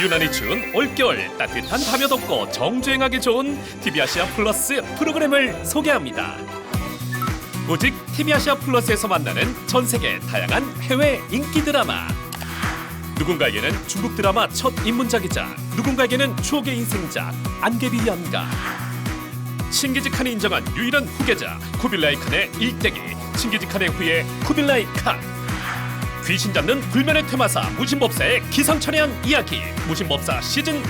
유난히 추운 올겨울 따뜻한 하며 덥고 정주행하기 좋은 TV 아시아 플러스 프로그램을 소개합니다. 오직 TV 아시아 플러스에서 만나는 전 세계 다양한 해외 인기 드라마. 누군가에게는 중국 드라마 첫 입문작이자 누군가에게는 추억의 인생작 안개비 연가. 신기직한이 인정한 유일한 후계자 쿠빌라이 칸의 일대기 신기직한의 후예 쿠빌라이 칸. 귀신 잡는 불면의 퇴마사 무신법사의 기상천외한 이야기 무신법사 시즌 1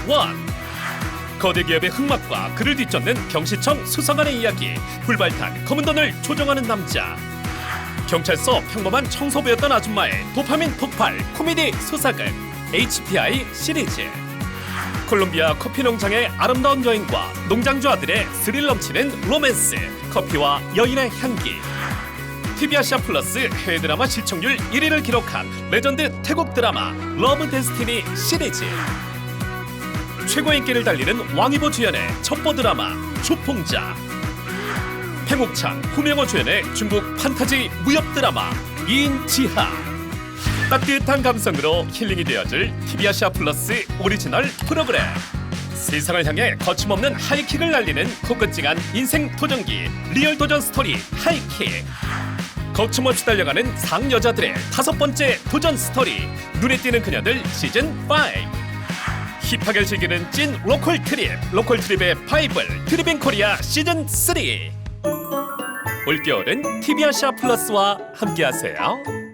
거대 기업의 흑막과 그를 뒤쫓는 경시청 수사관의 이야기 불발탄 검은 돈을 조종하는 남자. 경찰서 평범한 청소부였던 아줌마의 도파민 폭발 코미디 수사극 HPI 시리즈. 콜롬비아 커피 농장의 아름다운 여인과 농장주 아들의 스릴 넘치는 로맨스 커피와 여인의 향기 TV 아시아 플러스 해외 드라마 시청률 1위를 기록한 레전드 태국 드라마 러브 데스티니 시리즈. 최고 인기를 달리는 왕이보 주연의 첩보 드라마 초풍자. 팽옥창, 후명호 주연의 중국 판타지 무협 드라마 인지하. 따뜻한 감성으로 힐링이 되어줄 TV 아시아 플러스 오리지널 프로그램. 세상을 향해 거침없는 하이킥을 날리는 코끝징한 인생 도전기 리얼 도전 스토리 하이킥 거침없이 달려가는 상여자들의 다섯 번째 도전 스토리 눈에 띄는 그녀들 시즌 5 힙하게 즐기는 찐 로컬 트립 로컬 트립의 바이블 트립인 코리아 시즌 3 올겨울은 아시아 플러스와 함께하세요.